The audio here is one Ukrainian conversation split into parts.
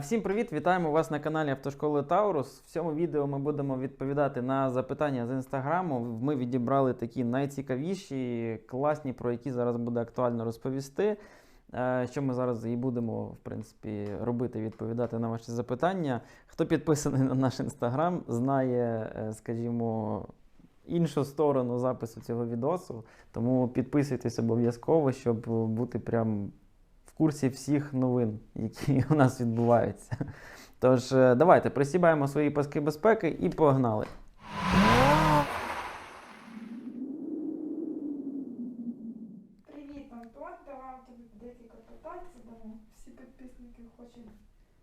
Всім привіт! Вітаємо вас на каналі Автошколи Таурус. В цьому відео ми будемо відповідати на запитання з інстаграму. Ми відібрали такі найцікавіші, класні, про які зараз буде актуально розповісти. Е, Що ми зараз і будемо, в принципі, робити, відповідати на ваші запитання. Хто підписаний на наш інстаграм, знає, е, скажімо, іншу сторону запису цього відосу. Тому підписуйтесь обов'язково, щоб бути прям курсі всіх новин, які у нас відбуваються. Тож, е, давайте присібаємо свої паски безпеки і погнали. Привіт, Антон. Давай тобі декілька питань задамо. Всі підписники хочуть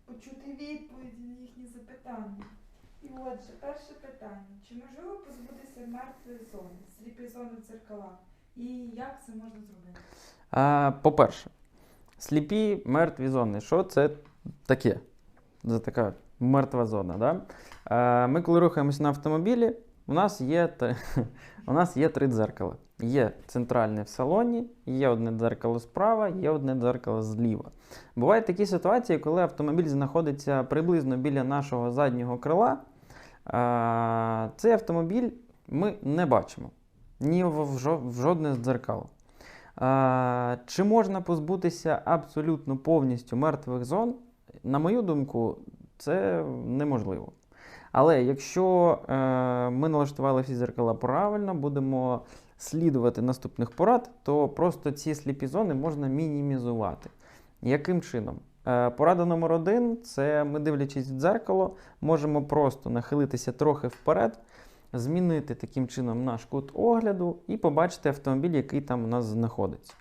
почути відповіді на їхні запитання. І отже, перше питання. Чи можливо позбутися мертвої зони, сліпі зони в дзеркалах? І як це можна зробити? А, по-перше, сліпі мертві зони. Що це таке? Це така мертва зона. Да? А, ми, коли рухаємося на автомобілі, у нас є, у нас є три дзеркала. Є центральне в салоні, є одне дзеркало справа, є одне дзеркало зліва. Бувають такі ситуації, коли автомобіль знаходиться приблизно біля нашого заднього крила. А, цей автомобіль ми не бачимо ні в, жодне з дзеркал. Чи можна позбутися абсолютно повністю мертвих зон? На мою думку, це неможливо. Але якщо е, ми налаштували всі дзеркала правильно, будемо слідувати наступних порад, то просто ці сліпі зони можна мінімізувати. Яким чином? Е, порада номер один це ми, дивлячись в дзеркало, можемо просто нахилитися трохи вперед, змінити таким чином наш кут огляду і побачити автомобіль, який там у нас знаходиться.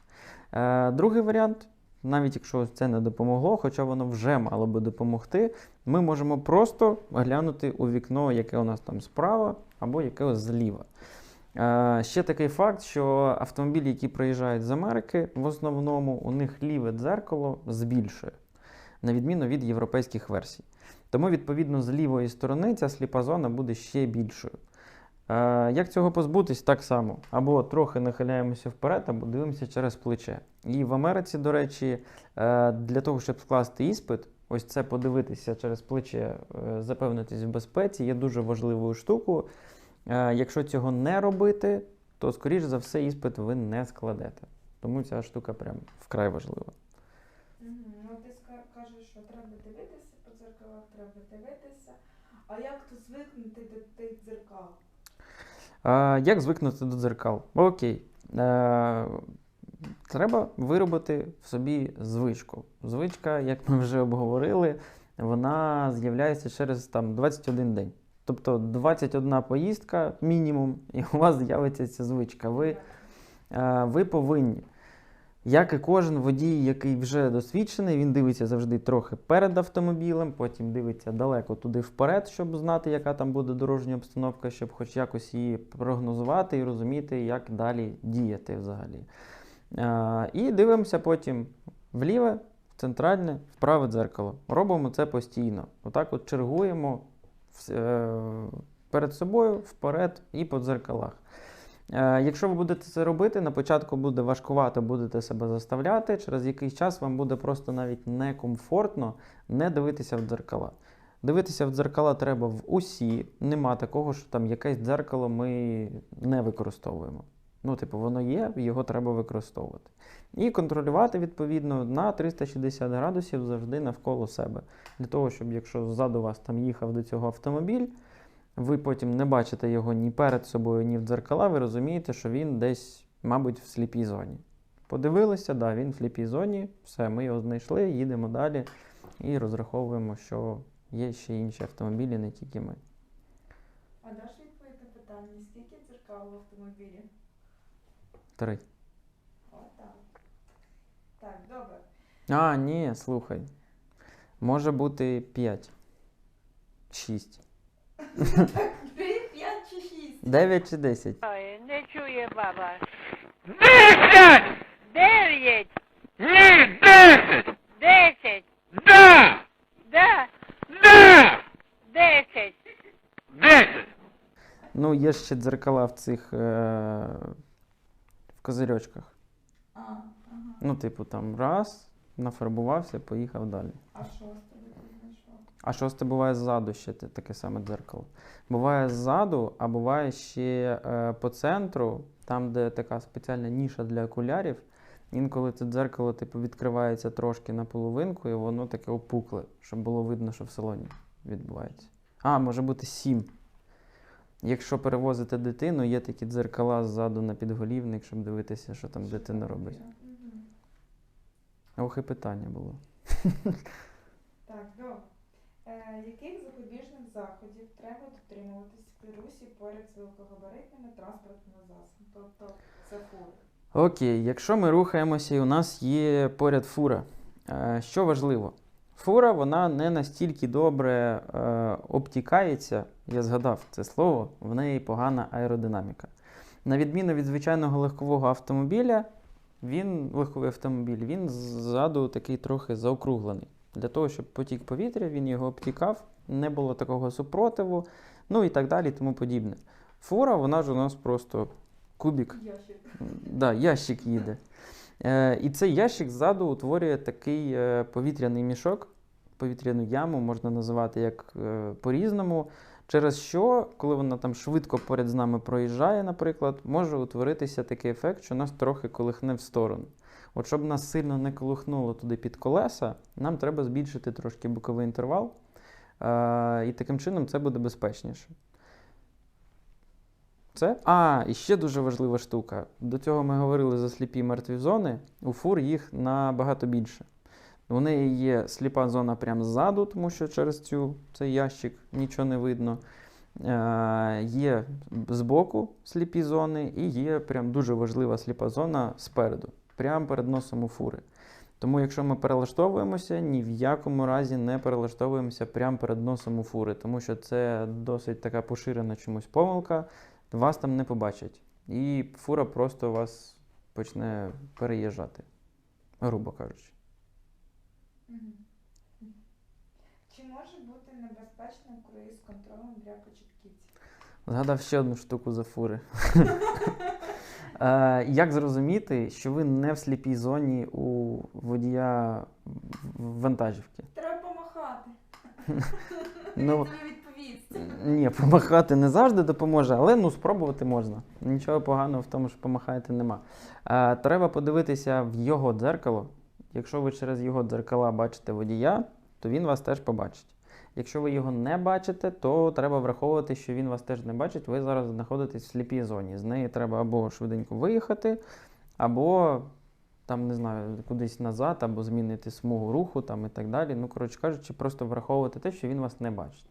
Е, другий варіант, навіть якщо це не допомогло, хоча воно вже мало би допомогти, ми можемо просто глянути у вікно, яке у нас там справа або яке зліва. Е, ще такий факт, що автомобілі, які приїжджають з Америки, в основному у них ліве дзеркало збільшує, на відміну від європейських версій. Тому, відповідно, з лівої сторони ця сліпа зона буде ще більшою. Як цього позбутись? Так само. Або трохи нахиляємося вперед, або дивимося через плече. І в Америці, до речі, е, для того, щоб скласти іспит, ось це подивитися через плече, е, запевнитись в безпеці, є дуже важливою штукою. Е, Якщо цього не робити, то, скоріш за все, іспит ви не складете. Тому ця штука прям вкрай важлива. Ну ти кажеш, що треба дивитися по дзеркалах, треба дивитися. А як то звикнути до тих дзеркал? Як звикнути до дзеркал? Окей. Е, треба виробити в собі звичку. Звичка, як ми вже обговорили, вона з'являється через там, 21 день. Тобто 21 поїздка мінімум, і у вас з'явиться ця звичка. Ви, е, ви повинні. Як і кожен водій, який вже досвідчений, він дивиться завжди трохи перед автомобілем, потім дивиться далеко туди вперед, щоб знати, яка там буде дорожня обстановка, щоб хоч якось її прогнозувати і розуміти, як далі діяти взагалі. Е, і дивимося потім вліве, в центральне, в праве дзеркало. Робимо це постійно. Отак от чергуємо е, перед собою, вперед і по дзеркалах. Е, Якщо ви будете це робити, на початку буде важкувато, будете себе заставляти. Через якийсь час вам буде просто навіть некомфортно не дивитися в дзеркала. Дивитися в дзеркала треба в усі. Нема такого, що там якесь дзеркало ми не використовуємо. Ну, типу, воно є, його треба використовувати. І контролювати, відповідно, на 360 градусів завжди навколо себе. Для того, щоб якщо ззаду вас там їхав до цього автомобіль, ви потім не бачите його ні перед собою, ні в дзеркала, ви розумієте, що він десь, мабуть, в сліпій зоні. Подивилися, да, він в сліпій зоні, все, ми його знайшли, їдемо далі і розраховуємо, що є ще інші автомобілі, не тільки ми. А далі відповідь питання, скільки дзеркал в автомобілі? Три. Отак. Так, добре. А, ні, слухай. Може бути п'ять. Шість. 5 чи 6. 9 чи 10. Ой, не чує баба. 10! 9! Ні, 10! 10! Да! Да! Да! 10! 10! Ну, є ще дзеркала в цих е- в козирьочках. А, ага. Ну, типу, там раз, нафарбувався, поїхав далі. А шосте? А що це буває ззаду ще таке саме дзеркало? Буває ззаду, а буває ще е, по центру, там, де така спеціальна ніша для окулярів. Інколи це дзеркало типу, відкривається трошки на половинку, і воно таке опукле, щоб було видно, що в салоні відбувається. А, може бути сім. Якщо перевозите дитину, є такі дзеркала ззаду на підголівник, щоб дивитися, що там дитина робить. Ох, і питання було. Так, добре. Е, яких запобіжних заходів треба дотримуватись при русі поряд з великогабаритними транспортними засобами? Тобто це фури. Окей, якщо ми рухаємося і у нас є поряд фура, е, що важливо? Фура вона не настільки добре е, обтікається, я згадав це слово, в неї погана аеродинаміка. На відміну від звичайного легкового автомобіля, він, легковий автомобіль, він ззаду такий трохи заокруглений. Для того, щоб потік повітря, він його обтікав, не було такого супротиву, ну і так далі, тому подібне. Фура, вона ж у нас просто кубік Ящик. Да, ящик їде. Е, і цей ящик ззаду утворює такий е, повітряний мішок, повітряну яму, можна називати як е, по-різному. Через що, коли вона там швидко поряд з нами проїжджає, наприклад, може утворитися такий ефект, що нас трохи колихне в сторону. От щоб нас сильно не колихнуло туди під колеса, нам треба збільшити трошки боковий інтервал, е, і таким чином це буде безпечніше. Це? А, і ще дуже важлива штука. До цього ми говорили за сліпі мертві зони. У фур їх набагато більше. У неї є сліпа зона прямо ззаду, тому що через цю, цей ящик нічого не видно. Е, є збоку сліпі зони, і є прям дуже важлива сліпа зона спереду, прямо перед носом у фури. Тому, якщо ми перелаштовуємося, ні в якому разі не перелаштовуємося прямо перед носом у фури, тому що це досить така поширена чомусь помилка вас там не побачать. І фура просто вас почне переїжджати, грубо кажучи. Чи може бути небезпечним круїз контролем для початківців? Згадав ще одну штуку за фури. Е, Як зрозуміти, що ви не в сліпій зоні у водія вантажівки? Треба помахати. Ну. Ні, помахати не завжди допоможе, але ну спробувати можна. Нічого поганого в тому, що помахати нема. Е, треба подивитися в його дзеркало. Якщо ви через його дзеркала бачите водія, то він вас теж побачить. Якщо ви його не бачите, то треба враховувати, що він вас теж не бачить. Ви зараз знаходитесь в сліпій зоні. З неї треба або швиденько виїхати, або там, не знаю, кудись назад, або змінити смугу руху там, і так далі. Ну, коротше кажучи, просто враховувати те, що він вас не бачить.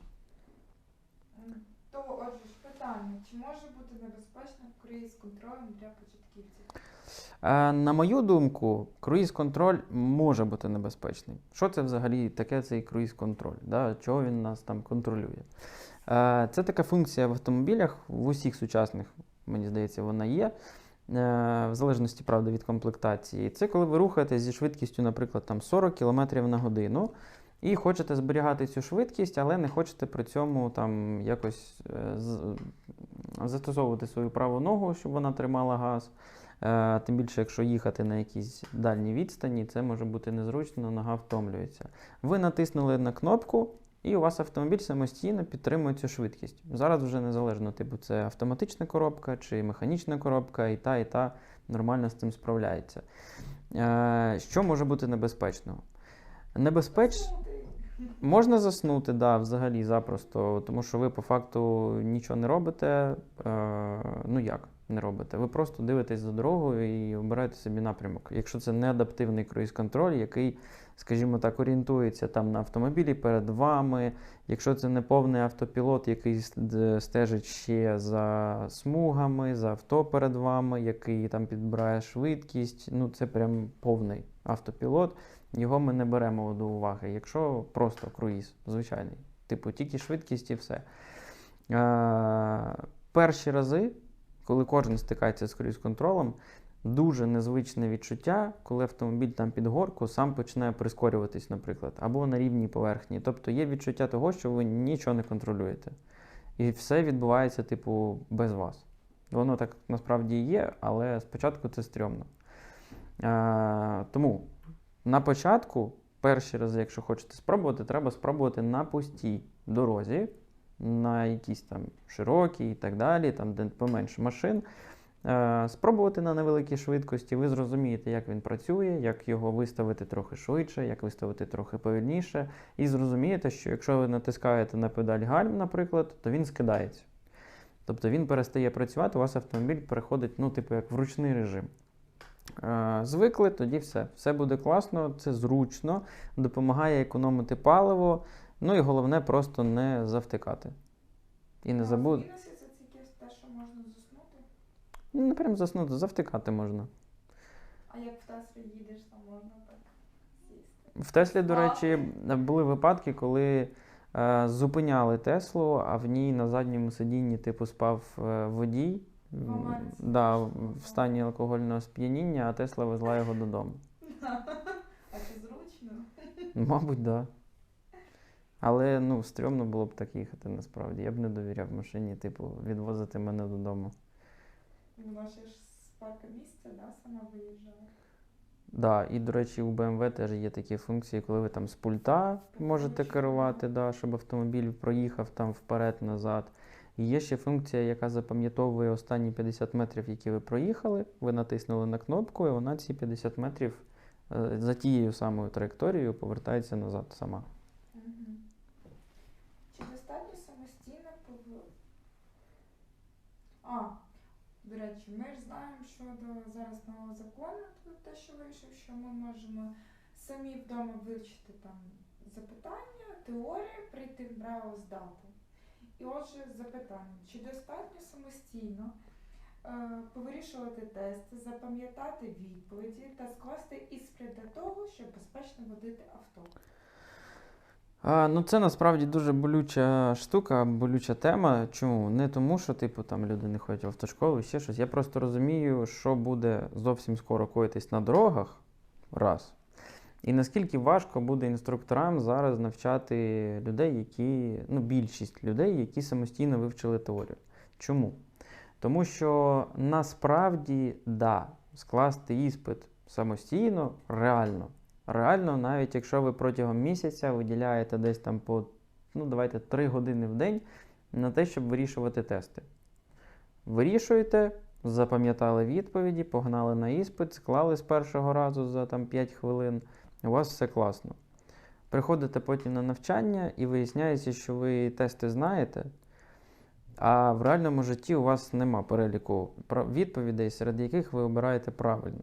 То, отже ж, питання, чи може бути небезпечним круїз контролем для початківців? Е, На мою думку, круїз-контроль може бути небезпечний. Що це взагалі таке цей круїз-контроль? Да? Чого він нас там контролює? Е, Це така функція в автомобілях, в усіх сучасних, мені здається, вона є. е, В залежності, правда, від комплектації. Це коли ви рухаєтесь зі швидкістю, наприклад, там 40 км на годину, і хочете зберігати цю швидкість, але не хочете при цьому там якось застосовувати свою праву ногу, щоб вона тримала газ. Е, Тим більше, якщо їхати на якійсь дальній відстані, це може бути незручно, нога втомлюється. Ви натиснули на кнопку, і у вас автомобіль самостійно підтримує цю швидкість. Зараз вже незалежно, типу, це автоматична коробка чи механічна коробка, і та, і та нормально з цим справляється. Е, Що може бути небезпечного? Небезпеч... Можна заснути, да, взагалі запросто, тому що ви по факту нічого не робите. Е, ну як не робите? Ви просто дивитесь за дорогою і обираєте собі напрямок. Якщо це не адаптивний круїз-контроль, який, скажімо так, орієнтується там на автомобілі перед вами, якщо це не повний автопілот, який стежить ще за смугами, за авто перед вами, який там підбирає швидкість, ну це прям повний автопілот. Його ми не беремо до уваги. Якщо просто круїз, звичайний, типу тільки швидкість і все. Е, перші рази, коли кожен стикається з круїз-контролем, дуже незвичне відчуття, коли автомобіль там під горку сам починає прискорюватись, наприклад, або на рівній поверхні. Тобто є відчуття того, що ви нічого не контролюєте. І все відбувається, типу, без вас. Воно так насправді є, але спочатку це стрьомно. Е, тому на початку перші рази, якщо хочете спробувати, треба спробувати на пустій дорозі, на якійсь там широкій і так далі, там, де поменше машин. Е, Спробувати на невеликій швидкості, ви зрозумієте, як він працює, як його виставити трохи швидше, як виставити трохи повільніше. І зрозумієте, що якщо ви натискаєте на педаль гальм, наприклад, то він скидається. Тобто він перестає працювати, у вас автомобіль переходить, ну, типу, як в ручний режим. Е, Звикли, тоді все. Все буде класно, це зручно, допомагає економити паливо. Ну і головне просто не завтикати. І не А забудь. це тільки те, що можна заснути. Ну, не прям заснути, завтикати можна. А як в Теслі їдеш, там можна так сісти. В Теслі, до речі, були випадки, коли е, зупиняли Теслу, а в ній на задньому сидінні типу спав е, водій. В Да, в в стані алкогольного сп'яніння, а Тесла везла його додому. А чи зручно? Мабуть, так. Да. Але ну, стрьомно було б так їхати насправді. Я б не довіряв машині, типу, відвозити мене додому. Вона ще ж з парка місця, да, сама виїжджає. Да, і, до речі, у BMW теж є такі функції, коли ви там з пульта можете керувати, да, щоб автомобіль проїхав там вперед-назад. І є ще функція, яка запам'ятовує останні 50 метрів, які ви проїхали. Ви натиснули на кнопку, і вона ці 50 метрів е, за тією самою траєкторією повертається назад сама. Мгм. Чи достатньо самостійно пов... А, до речі, ми ж знаємо щодо зараз нового закону, тут те, що вийшов, що ми можемо самі вдома вивчити там запитання, теорію, прийти в браво здати. І отже, запитання, чи достатньо самостійно е, повирішувати тести, запам'ятати відповіді та скласти іспит для того, щоб безпечно водити авто? Ну це насправді дуже болюча штука, болюча тема. Чому? Не тому, що типу там люди не ходять в автошколу, і ще щось. Я просто розумію, що буде зовсім скоро коїтись на дорогах. Раз. І наскільки важко буде інструкторам зараз навчати людей, які, ну, більшість людей, які самостійно вивчили теорію. Чому? Тому що насправді, да, скласти іспит самостійно реально. Реально, навіть якщо ви протягом місяця виділяєте десь там по, ну давайте 3 години в день на те, щоб вирішувати тести. Вирішуєте, запам'ятали відповіді, погнали на іспит, склали з першого разу за там 5 хвилин. У вас все класно. Приходите потім на навчання і виясняється, що ви тести знаєте, а в реальному житті у вас нема переліку відповідей, серед яких ви обираєте правильно.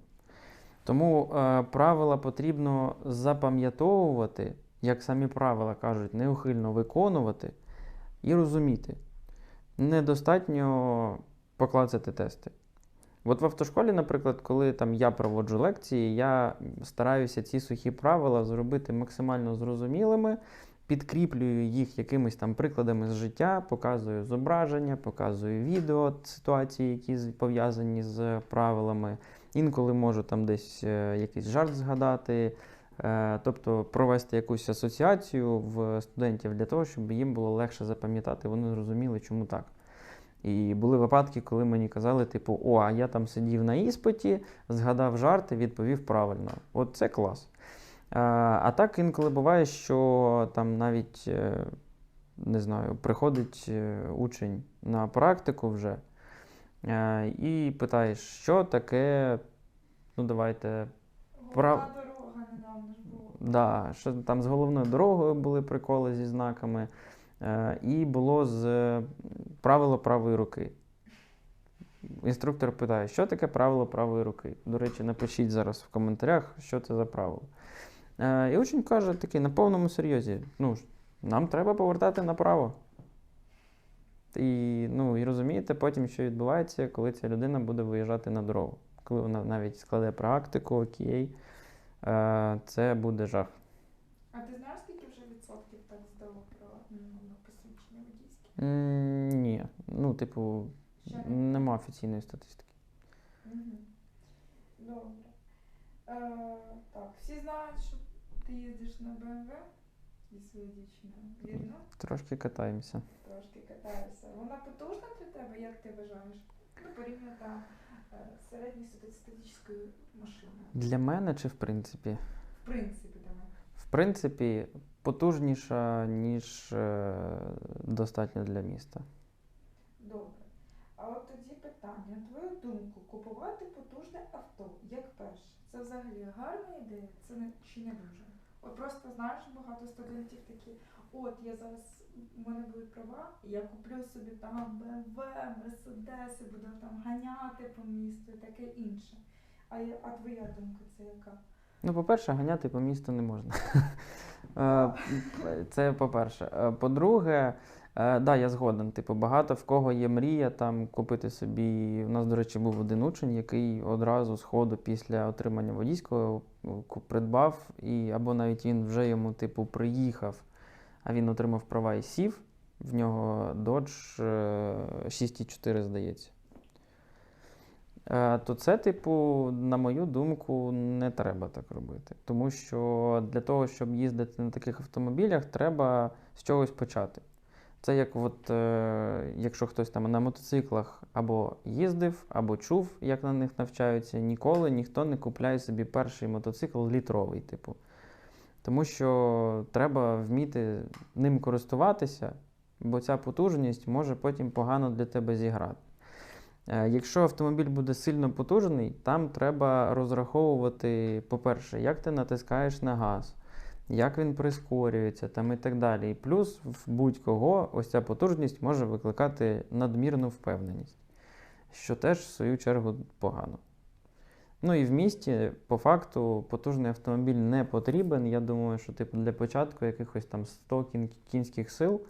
Тому е, правила потрібно запам'ятовувати, як самі правила кажуть, неухильно виконувати і розуміти. Недостатньо поклацати тести. От в автошколі, наприклад, коли там я проводжу лекції, я стараюся ці сухі правила зробити максимально зрозумілими, підкріплюю їх якимись там прикладами з життя, показую зображення, показую відео ситуації, які пов'язані з правилами. Інколи можу там десь е, якийсь жарт згадати, е, тобто провести якусь асоціацію в студентів для того, щоб їм було легше запам'ятати, вони зрозуміли, чому так. І були випадки, коли мені казали, типу, о, а я там сидів на іспиті, згадав жарти, відповів правильно. От це клас. А, а так інколи буває, що там навіть е, не знаю, приходить е, учень на практику вже е, і питаєш, що таке, ну давайте, Прав- Головна дорога недавно ж була. да, що там з головною дорогою були приколи зі знаками, е, і було з е, правило правої руки. Інструктор питає, що таке правило правої руки. До речі, напишіть зараз в коментарях, що це за правило. Е, і учень каже такий на повному серйозі: ну, нам треба повертати направо. І, ну, і розумієте потім, що відбувається, коли ця людина буде виїжджати на дорогу. Коли вона навіть складе практику, окей, е, це буде жах. А ти знаєш, скільки вже відсотків так здало про м, посвідчення водійське? Ні, ну, типу, Ще нема офіційної статистики. Добре. Е, так, всі знають, що ти їздиш на БМВ зі своєю дівчиною. Вірно? Трошки катаємося. Трошки катаєшся. Вона потужна для тебе, як ти вважаєш? Ну, порівняно е, середньостатистичною машиною. Для мене чи в принципі? В принципі, давай. В принципі, потужніша, ніж е, достатньо для міста. Добре. А от тоді питання. На твою думку, купувати потужне авто як перше. Це взагалі гарна ідея? Це не чи не дуже? Просто знаєш, багато студентів такі, от я зараз у мене будуть права, і я куплю собі там BMW, Mercedes, і буду там ганяти по місту і таке інше. А, я- а твоя думка це яка? Ну, по-перше, ганяти по місту не можна. Е, Це по-перше. Е, По-друге, е, да, я згоден. Типу, багато в кого є мрія там купити собі. У нас, до речі, був один учень, який одразу з ходу після отримання водійського е, придбав, і або навіть він вже йому, типу, приїхав, а він отримав права і сів. В нього Dodge е, 6,4, здається. Е, То це, типу, на мою думку, не треба так робити. Тому що для того, щоб їздити на таких автомобілях, треба з чогось почати. Це як от, е, якщо хтось там на мотоциклах або їздив, або чув, як на них навчаються, ніколи ніхто не купляє собі перший мотоцикл літровий, типу. Тому що треба вміти ним користуватися, бо ця потужність може потім погано для тебе зіграти. Е, Якщо автомобіль буде сильно потужний, там треба розраховувати, по-перше, як ти натискаєш на газ, як він прискорюється там і так далі. І плюс в будь-кого ось ця потужність може викликати надмірну впевненість, що теж, в свою чергу, погано. Ну і в місті, по факту, потужний автомобіль не потрібен. Я думаю, що типу, для початку якихось там 100 кін- кінських сил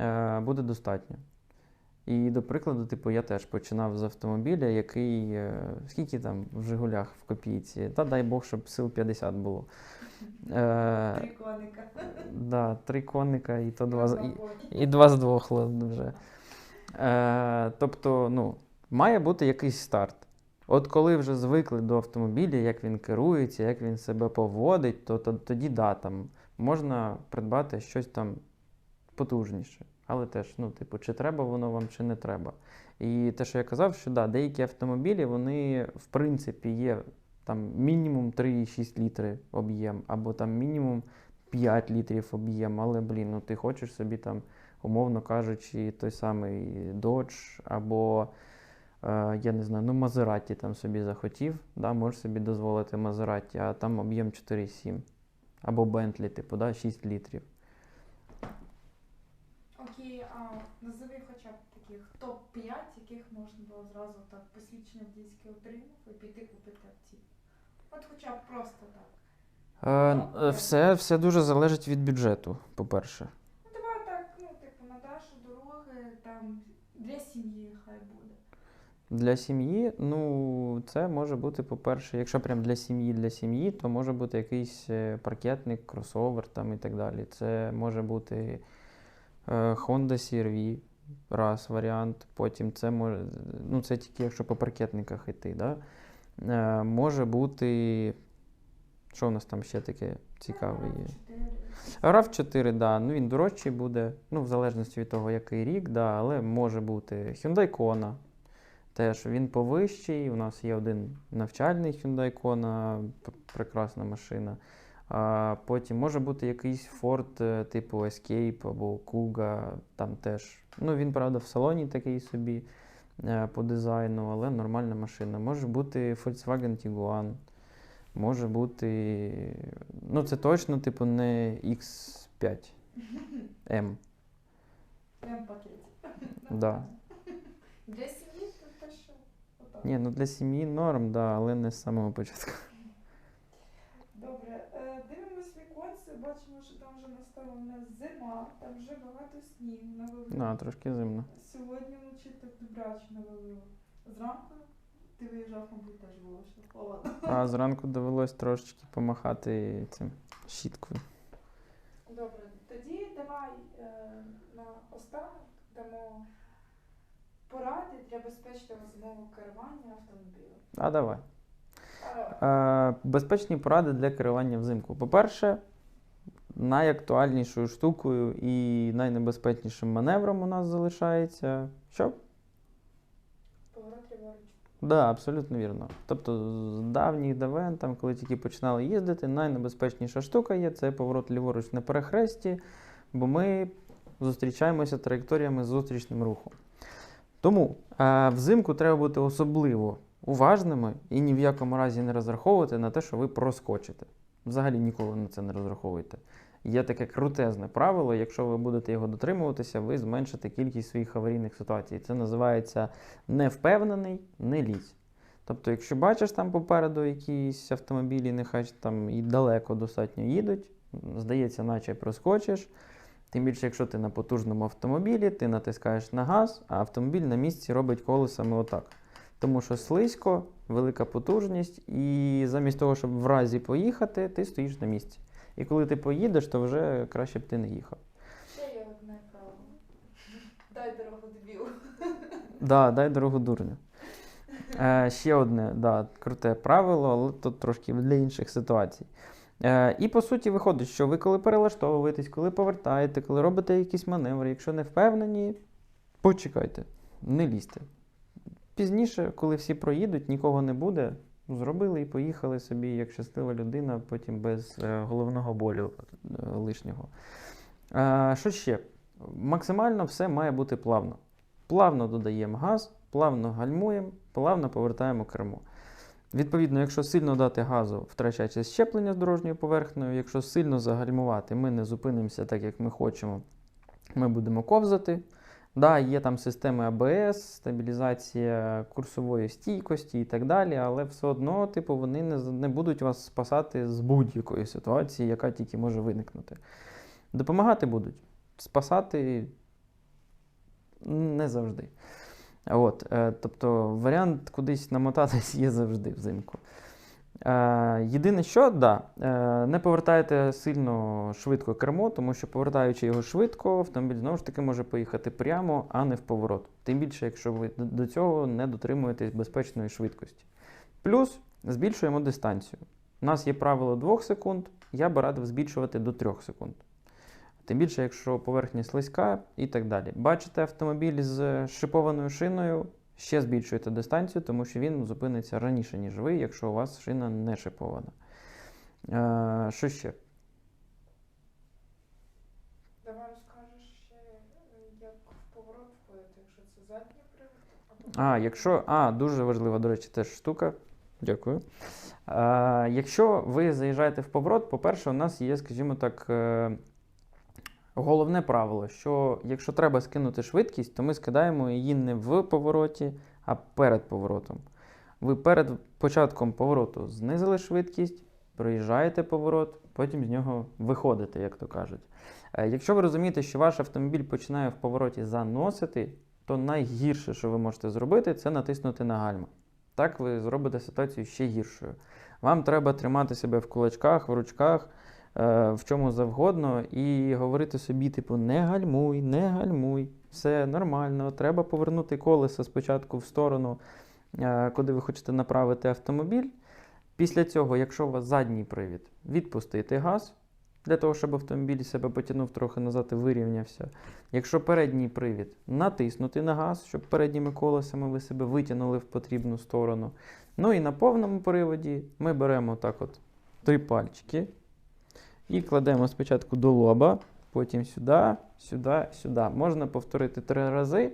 е, буде достатньо. І до прикладу, типу, я теж починав з автомобіля, який. е, Скільки там в Жигулях в копійці? Та дай Бог, щоб сил 50 було. Е, Три коника. да, три конника і то два, з- і, і два здохло вже. Е, тобто, ну, має бути якийсь старт. От коли вже звикли до автомобіля, як він керується, як він себе поводить, то, то тоді да, там можна придбати щось там потужніше. Але теж, ну, типу, чи треба воно вам, чи не треба. І те, що я казав, що да, деякі автомобілі, вони в принципі є там мінімум 3,6 літри об'єм, або там мінімум 5 літрів об'єм, але, блін, ну ти хочеш собі там, умовно кажучи, той самий Dodge, або е, я не знаю, ну Мазераті там собі захотів, да, можеш собі дозволити Мазераті, а там об'єм 4,7. Або Bentley, типу, да, 6 літрів. Окей, а назови хоча б таких топ-5, яких можна було зразу так посвідчення водійське отримав і піти купити автівку. От хоча б просто так. Е, е, все, все дуже залежить від бюджету, по-перше. Ну давай так, ну, типу, на Дашу дороги там для сім'ї хай буде. Для сім'ї, ну, це може бути, по-перше, якщо прям для сім'ї, для сім'ї, то може бути якийсь е, паркетник, кросовер там і так далі. Це може бути Honda CR-V, раз варіант. Потім це може, ну, це тільки якщо по паркетниках йти, да? Е, може бути. Що у нас там ще таке цікаве є? rav 4, да, ну він дорожчий буде, ну, в залежності від того, який рік, да, але може бути Hyundai Kona. Теж він повищий. У нас є один навчальний Hyundai Kona, прекрасна машина. А потім може бути якийсь Ford е, типу Escape або Kuga, там теж. Ну, він, правда, в салоні такий собі е, по дизайну, але нормальна машина. Може бути Volkswagen Tiguan. Може бути. Ну, це точно, типу, не X5 M. Прям пакет. Да. Для сім'ї то те, що. Ні, ну для сім'ї норм, да, але не з самого початку. Добре, бачимо, що там вже настала у нас зима, там вже багато снігу навалило. Да, трошки зимно. Сьогодні вночі так добряче навалило. Зранку ти виїжджав, мабуть, теж було що холодно. А зранку довелось трошечки помахати цим щіткою. Добре, тоді давай е, на останок дамо поради для безпечного зимового керування автомобілем. А давай. Е, безпечні поради для керування взимку. По-перше, найактуальнішою штукою і найнебезпечнішим маневром у нас залишається. Що? Поворот ліворуч. Да, абсолютно вірно. Тобто з давніх давен, там, коли тільки починали їздити, найнебезпечніша штука є це поворот ліворуч на перехресті, бо ми зустрічаємося траєкторіями з зустрічним рухом. Тому е, взимку треба бути особливо уважними і ні в якому разі не розраховувати на те, що ви проскочите. Взагалі ніколи на це не розраховуйте. Є таке крутезне правило, якщо ви будете його дотримуватися, ви зменшите кількість своїх аварійних ситуацій. Це називається невпевнений, не лізь. Тобто, якщо бачиш там попереду якісь автомобілі, нехай там і далеко достатньо їдуть, здається, наче проскочиш. Тим більше, якщо ти на потужному автомобілі, ти натискаєш на газ, а автомобіль на місці робить колесами отак. Тому що слизько, велика потужність, і замість того, щоб в разі поїхати, ти стоїш на місці. І коли ти поїдеш, то вже краще б ти не їхав. Ще є одне правило. Дай дорогу дебілу. Да, дай дорогу дурню. Е, ще одне, да, круте правило, але тут трошки для інших ситуацій. Е, і по суті виходить, що ви коли перелаштовуєтесь, коли повертаєте, коли робите якісь маневри, якщо не впевнені, почекайте, не лізьте. Пізніше, коли всі проїдуть, нікого не буде. Зробили і поїхали собі як щаслива людина, потім без е, головного болю е, лишнього. Е, що ще? Максимально все має бути плавно. Плавно додаємо газ, плавно гальмуємо, плавно повертаємо кермо. Відповідно, якщо сильно дати газу, втрачається щеплення з дорожньою поверхнею. Якщо сильно загальмувати, ми не зупинимося так, як ми хочемо, ми будемо ковзати. Да, є там системи АБС, стабілізація курсової стійкості і так далі, але все одно, типу, вони не, не будуть вас спасати з будь-якої ситуації, яка тільки може виникнути. Допомагати будуть, спасати не завжди. От, е, тобто варіант кудись намотатись є завжди взимку. Е, єдине, що да, е, не повертайте сильно швидко кермо, тому що повертаючи його швидко, автомобіль знову ж таки може поїхати прямо, а не в поворот. Тим більше, якщо ви до цього не дотримуєтесь безпечної швидкості. Плюс збільшуємо дистанцію. У нас є правило 2 секунд, я би радив збільшувати до 3 секунд. Тим більше, якщо поверхня слизька і так далі. Бачите автомобіль з шипованою шиною, ще збільшуєте дистанцію, тому що він зупиниться раніше, ніж ви, якщо у вас шина не шипована. Е, що ще? Давай розкажеш ще, е, як в поворот входити, якщо це задній привід. або А, якщо. А, дуже важлива, до речі, теж штука. Дякую. А, якщо ви заїжджаєте в поворот, по-перше, у нас є, скажімо так, е, головне правило, що якщо треба скинути швидкість, то ми скидаємо її не в повороті, а перед поворотом. Ви перед початком повороту знизили швидкість, проїжджаєте поворот, потім з нього виходите, як то кажуть. Е, Якщо ви розумієте, що ваш автомобіль починає в повороті заносити, то найгірше, що ви можете зробити, це натиснути на гальма. Так ви зробите ситуацію ще гіршою. Вам треба тримати себе в кулачках, в ручках, в чому завгодно, і говорити собі, типу, не гальмуй, не гальмуй, все нормально. Треба повернути колесо спочатку в сторону, е, куди ви хочете направити автомобіль. Після цього, якщо у вас задній привід, відпустити газ для того, щоб автомобіль себе потягнув трохи назад і вирівнявся. Якщо передній привід, натиснути на газ, щоб передніми колесами ви себе витягнули в потрібну сторону. Ну і на повному приводі ми беремо так от три пальчики і кладемо спочатку до лоба, потім сюди, сюди, сюди. Можна повторити три рази.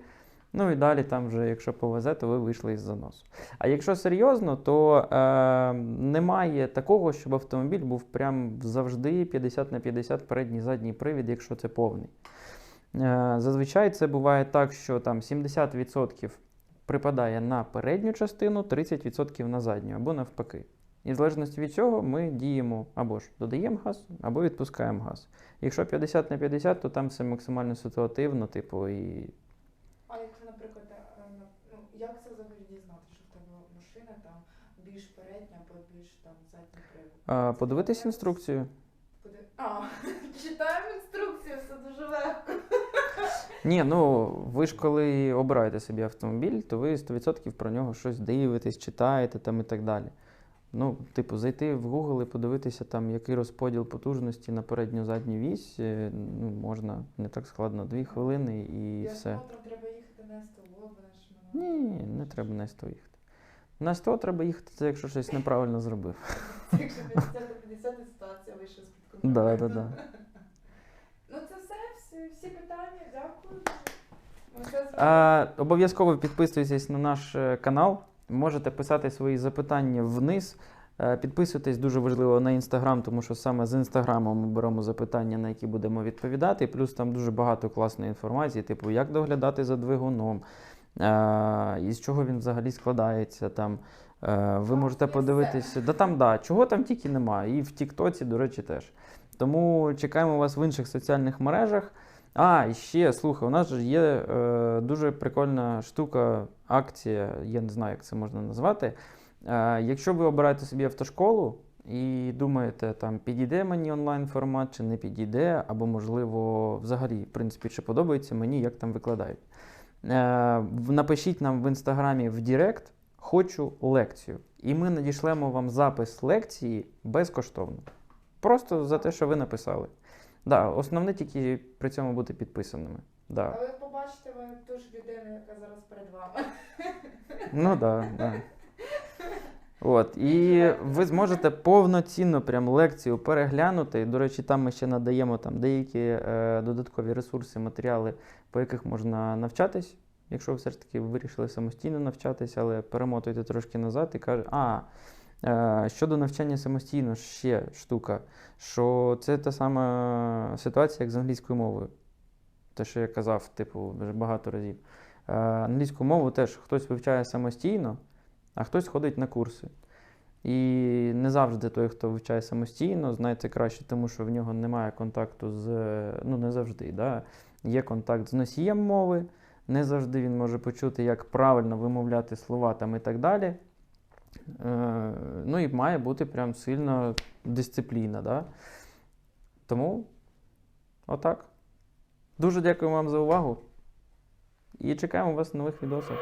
Ну і далі там вже, якщо повезе, то ви вийшли із заносу. А якщо серйозно, то е, немає такого, щоб автомобіль був прям завжди 50 на 50 передній задній привід, якщо це повний. Е, зазвичай це буває так, що там 70% припадає на передню частину, 30% на задню, або навпаки. І в залежності від цього ми діємо або ж додаємо газ, або відпускаємо газ. Якщо 50 на 50, то там все максимально ситуативно, типу, і А якщо, наприклад, е, ну, як це взагалі дізнати, що в тебе машина там більш передня або більш там задній привід? е, подивитись інструкцію. Куди? А, читаємо інструкцію, все дуже легко. Ні, ну ви ж коли обираєте собі автомобіль, то ви 100% про нього щось дивитесь, читаєте там і так далі. Ну, типу, зайти в Google і подивитися, там, який розподіл потужності на передню задню вісь, е, ну, можна не так складно, дві хвилини і Я все. думала, треба їхати на СТО. Ні, не треба на 100 їхати. На 100 треба їхати, це якщо щось неправильно зробив. Якщо 50 на 50 і ситуація вийшла з-під контролю. Да, да, да. Ну це все, всі, всі питання, дякую. Обов'язково підписуйтесь на наш е, канал. Можете писати свої запитання вниз. Е, Підписуйтесь дуже важливо на інстаграм, тому що саме з інстаграму ми беремо запитання, на які будемо відповідати. Плюс там дуже багато класної інформації, типу, як доглядати за двигуном, е, із чого він взагалі складається. Там, е, ви можете подивитися. Да там, да, чого там тільки немає. І в Тіктоці, до речі, теж. Тому чекаємо вас в інших соціальних мережах. А, і ще слухай, у нас же є е, дуже прикольна штука, акція, я не знаю, як це можна назвати. Е, якщо ви обираєте собі автошколу і думаєте, там підійде мені онлайн формат чи не підійде, або, можливо, взагалі, в принципі, чи подобається мені, як там викладають. Е, напишіть нам в інстаграмі в Директ хочу лекцію. І ми надішлемо вам запис лекції безкоштовно. Просто за те, що ви написали. Да, основне тільки при цьому бути підписаними. Да. А ви побачите ви ту ж людину, яка зараз перед вами. Ну да, да. От, і ви зможете повноцінно прям лекцію переглянути. До речі, там ми ще надаємо там деякі е, додаткові ресурси, матеріали, по яких можна навчатись, якщо ви все ж таки вирішили самостійно навчатись, але перемотуйте трошки назад і кажете, а. Е, Щодо навчання самостійно, ще штука, що це та сама ситуація, як з англійською мовою. Те, що я казав, типу, вже багато разів. Е, Англійську мову теж хтось вивчає самостійно, а хтось ходить на курси. І не завжди той, хто вивчає самостійно, знається краще, тому що в нього немає контакту з. Ну, не завжди, да? є контакт з носієм мови, не завжди він може почути, як правильно вимовляти слова там і так далі. Е, ну і має бути прям сильна дисципліна. Да? Тому отак. Дуже дякую вам за увагу. І чекаємо вас в нових відосах.